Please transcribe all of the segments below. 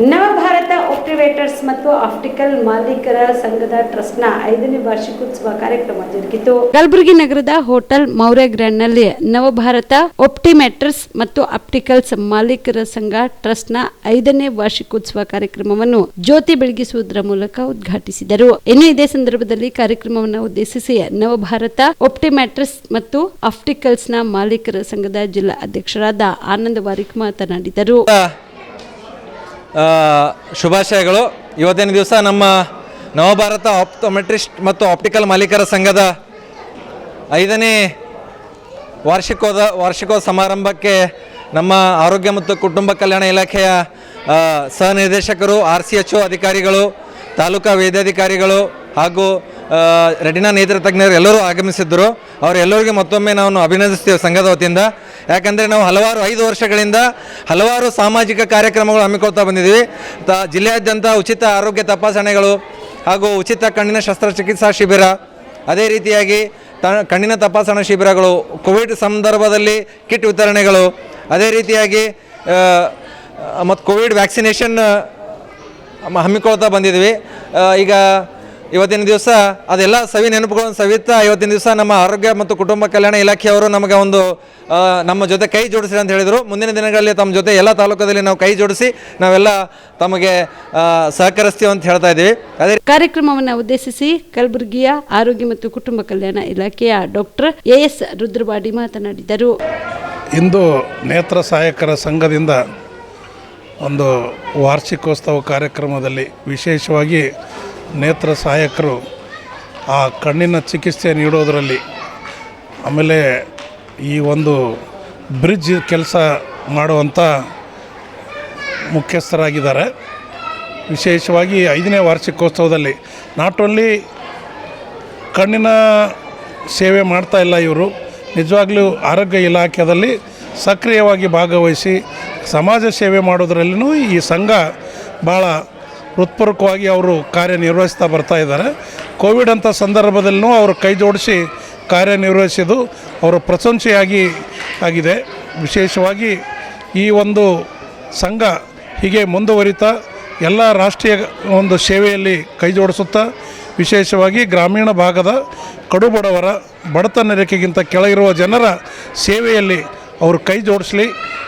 ನವಭಾರತ ಆಪ್ಟಿವೇಟರ್ಸ್ ಮತ್ತು ಆಪ್ಟಿಕಲ್ ಮಾಲೀಕರ ಸಂಘದ ಟ್ರಸ್ಟ್ನ ಐದನೇ ವಾರ್ಷಿಕೋತ್ಸವ ಕಾರ್ಯಕ್ರಮ ಜರುಗಿತು. ಕಲಬುರಗಿ ನಗರದ ಹೋಟೆಲ್ ಮೌರ್ಯ ಗ್ರ್ಯಾಂಡ್ನಲ್ಲಿ ನವಭಾರತ ಆಪ್ಟಿಮೇಟರ್ಸ್ ಮತ್ತು ಆಪ್ಟಿಕಲ್ಸ್ ಮಾಲೀಕರ ಸಂಘ ಟ್ರಸ್ಟ್ನ ಐದನೇ ವಾರ್ಷಿಕೋತ್ಸವ ಕಾರ್ಯಕ್ರಮವನ್ನು ಜ್ಯೋತಿ ಬೆಳಗಿಸುವುದರ ಮೂಲಕ ಉದ್ಘಾಟಿಸಿದರು. ಇನ್ನು ಇದೇ ಸಂದರ್ಭದಲ್ಲಿ ಕಾರ್ಯಕ್ರಮವನ್ನು ಉದ್ದೇಶಿಸಿ ನವಭಾರತ ಆಪ್ಟಿಮೆಟ್ರಸ್ ಮತ್ತು ಆಪ್ಟಿಕಲ್ಸ್ನ ಮಾಲೀಕರ ಸಂಘದ ಜಿಲ್ಲಾ ಅಧ್ಯಕ್ಷರಾದ ಆನಂದ್ ವಾರಿಕ್ ಮಾತನಾಡಿದರು. ಶುಭಾಶಯಗಳು. ಇವತ್ತಿನ ದಿವಸ ನಮ್ಮ ನವಭಾರತ ಆಪ್ಟೋಮೆಟ್ರಿಸ್ಟ್ ಮತ್ತು ಆಪ್ಟಿಕಲ್ ಮಾಲೀಕರ ಸಂಘದ ಐದನೇ ವಾರ್ಷಿಕೋದ, ವಾರ್ಷಿಕೋತ್ಸವ ಸಮಾರಂಭಕ್ಕೆ ನಮ್ಮ ಆರೋಗ್ಯ ಮತ್ತು ಕುಟುಂಬ ಕಲ್ಯಾಣ ಇಲಾಖೆಯ ಸಹನಿರ್ದೇಶಕರು ಸಹ ನಿರ್ದೇಶಕರು, ಆರ್ ಸಿ ಎಚ್ ಒ ಅಧಿಕಾರಿಗಳು, ತಾಲೂಕಾ ವೈದ್ಯಾಧಿಕಾರಿಗಳು ಹಾಗೂ ರೆಟಿನಾ ನೇತ್ರ ತಜ್ಞರು ಎಲ್ಲರೂ ಆಗಮಿಸಿದ್ದರು ಅವರೆಲ್ಲರಿಗೆ ಮತ್ತೊಮ್ಮೆ ನಾವು ಅಭಿನಂದಿಸ್ತೇವೆ ಸಂಘದ ವತಿಯಿಂದ. ಯಾಕಂದರೆ ನಾವು ಹಲವಾರು ಐದು ವರ್ಷಗಳಿಂದ ಹಲವಾರು ಸಾಮಾಜಿಕ ಕಾರ್ಯಕ್ರಮಗಳು ಹಮ್ಮಿಕೊಳ್ತಾ ಬಂದಿದ್ದೀವಿ. ತ, ಜಿಲ್ಲೆಯಾದ್ಯಂತ ಉಚಿತ ಆರೋಗ್ಯ ತಪಾಸಣೆಗಳು ಹಾಗೂ ಉಚಿತ ಕಣ್ಣಿನ ಶಸ್ತ್ರಚಿಕಿತ್ಸಾ ಶಿಬಿರ. ಅದೇ ರೀತಿಯಾಗಿ ತ, ಕಣ್ಣಿನ ತಪಾಸಣಾ ಶಿಬಿರಗಳು, ಕೋವಿಡ್ ಸಂದರ್ಭದಲ್ಲಿ ಕಿಟ್ ವಿತರಣೆಗಳು. ಅದೇ ರೀತಿಯಾಗಿ ಮತ್ತು ಕೋವಿಡ್ ವ್ಯಾಕ್ಸಿನೇಷನ್ ಹಮ್ಮಿಕೊಳ್ತಾ ಬಂದಿದ್ವಿ ಈಗ ಇವತ್ತಿನ ದಿವಸ ಅದೆಲ್ಲ ಸವಿ ನೆನಪುಗಳನ್ನು ಸವಿತಾ ಇವತ್ತಿನ ದಿವಸ ನಮ್ಮ ಆರೋಗ್ಯ ಮತ್ತು ಕುಟುಂಬ ಕಲ್ಯಾಣ ಇಲಾಖೆಯವರು ನಮಗೆ ಒಂದು ನಮ್ಮ ಜೊತೆ ಕೈ ಜೋಡಿಸಿ ಅಂತ ಹೇಳಿದರು. ಮುಂದಿನ ದಿನಗಳಲ್ಲಿ ತಮ್ಮ ಜೊತೆ ಎಲ್ಲ ತಾಲೂಕದಲ್ಲಿ ನಾವು ಕೈ ಜೋಡಿಸಿ ನಾವೆಲ್ಲ ತಮಗೆ ಸಹಕರಿಸ್ತೀವಿ ಅಂತ ಹೇಳ್ತಾ ಇದ್ದೀವಿ. ಅದೇ ಕಾರ್ಯಕ್ರಮವನ್ನು ಉದ್ದೇಶಿಸಿ ಕಲಬುರಗಿಯ ಆರೋಗ್ಯ ಮತ್ತು ಕುಟುಂಬ ಕಲ್ಯಾಣ ಇಲಾಖೆಯ ಡಾಕ್ಟರ್ ಎ ಎಸ್ ರುದ್ರಬಾಡಿ ಮಾತನಾಡಿದರು. ಇಂದು ನೇತ್ರ ಸಹಾಯಕರ ಸಂಘದಿಂದ ಒಂದು ವಾರ್ಷಿಕೋತ್ಸವ ಕಾರ್ಯಕ್ರಮದಲ್ಲಿ ವಿಶೇಷವಾಗಿ ನೇತ್ರ ಸಹಾಯಕರು ಆ ಕಣ್ಣಿನ ಚಿಕಿತ್ಸೆ ನೀಡೋದರಲ್ಲಿ ಆಮೇಲೆ ಈ ಒಂದು ಬ್ರಿಡ್ಜ್ ಕೆಲಸ ಮಾಡುವಂಥ ಮುಖ್ಯಸ್ಥರಾಗಿದ್ದಾರೆ. ವಿಶೇಷವಾಗಿ ಐದನೇ ವಾರ್ಷಿಕೋತ್ಸವದಲ್ಲಿ ನಾಟ್ ಓನ್ಲಿ ಕಣ್ಣಿನ ಸೇವೆ ಮಾಡ್ತಾ ಇಲ್ಲ ಇವರು, ನಿಜವಾಗ್ಲೂ ಆರೋಗ್ಯ ಇಲಾಖೆಯಲ್ಲಿ ಸಕ್ರಿಯವಾಗಿ ಭಾಗವಹಿಸಿ ಸಮಾಜ ಸೇವೆ ಮಾಡೋದರಲ್ಲಿ ಈ ಸಂಘ ಭಾಳ ಹೃತ್ಪೂರ್ವಕವಾಗಿ ಅವರು ಕಾರ್ಯನಿರ್ವಹಿಸ್ತಾ ಬರ್ತಾ ಇದ್ದಾರೆ. ಕೋವಿಡ್ ಅಂತ ಸಂದರ್ಭದಲ್ಲೂ ಅವರು ಕೈ ಜೋಡಿಸಿ ಕಾರ್ಯನಿರ್ವಹಿಸಿದ್ದು ಅವರ ಪ್ರಶಂಸೆಯಾಗಿ ಆಗಿದೆ. ವಿಶೇಷವಾಗಿ ಈ ಒಂದು ಸಂಘ ಹೀಗೆ ಮುಂದುವರಿತಾ ಎಲ್ಲ ರಾಷ್ಟ್ರೀಯ ಒಂದು ಸೇವೆಯಲ್ಲಿ ಕೈ ಜೋಡಿಸುತ್ತಾ, ವಿಶೇಷವಾಗಿ ಗ್ರಾಮೀಣ ಭಾಗದ ಕಡುಬಡವರ ಬಡತನ ರೇಖೆಗಿಂತ ಕೆಳಗಿರುವ ಜನರ ಸೇವೆಯಲ್ಲಿ ಅವರು ಕೈ ಜೋಡಿಸಲಿ,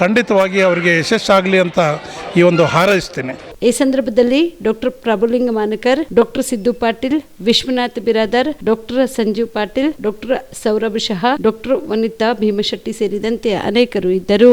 ಖಂಡಿತವಾಗಿ ಅವರಿಗೆ ಯಶಸ್ಸಾಗಲಿ ಅಂತ ಈ ಒಂದು ಹಾರೈಸ್ತೀನಿ ಈ ಸಂದರ್ಭದಲ್ಲಿ doctor Prabhulinga Manakar, doctor Siddu Patil, Vishwanath Biradar, doctor Sanjeev Patil, doctor Saurabh Shaha, doctor Vanita Bhimashetti ಸೇರಿದಂತೆ ಅನೇಕರು ಇದ್ದರು.